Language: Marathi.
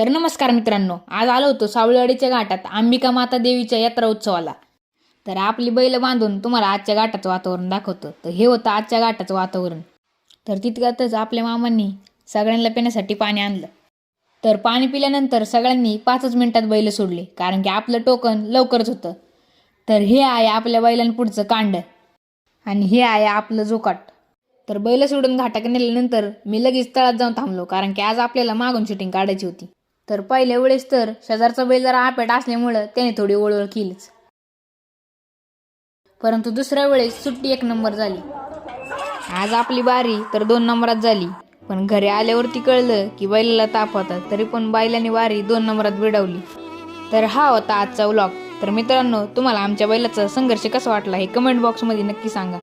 तर नमस्कार मित्रांनो आज आलो होतो सावळवाडीच्या घाटात अंबिका माता देवीच्या यात्रा उत्सवाला. तर आपली बैल बांधून तुम्हाला आजच्या घाटाचं वातावरण दाखवतो. तर हे होतं आजच्या घाटाचं वातावरण. तर तितक्यातच आपल्या मामांनी सगळ्यांना पिण्यासाठी पाणी आणलं. तर पाणी पिल्यानंतर सगळ्यांनी पाचच मिनिटात बैल सोडले कारण की आपलं टोकन लवकरच होतं. तर हे आहे आपल्या बैलांपुढचं कांड. आणि हे आहे आपलं जोकाट. तर बैल सोडून घाटाक नेल्यानंतर मी लगेच तळात जाऊन थांबलो कारण की आज आपल्याला मागून शूटिंग काढायची होती. तर पहिल्या वेळेस तर शेजारचा बैल जरा आपेट असल्यामुळं त्याने थोडी ओळवळ केलीच. परंतु दुसऱ्या वेळेस सुट्टी एक नंबर झाली. आज आपली बारी तर दोन नंबरात झाली. पण घरी आल्यावरती कळलं की बैलाला ताप होता तरी पण बैलाने बारी दोन नंबरात बिडवली. तर हा होता आजचा व्लॉग तर मित्रांनो तुम्हाला आमच्या बैलाचा संघर्ष कसा वाटला हे कमेंट बॉक्समध्ये नक्की सांगा.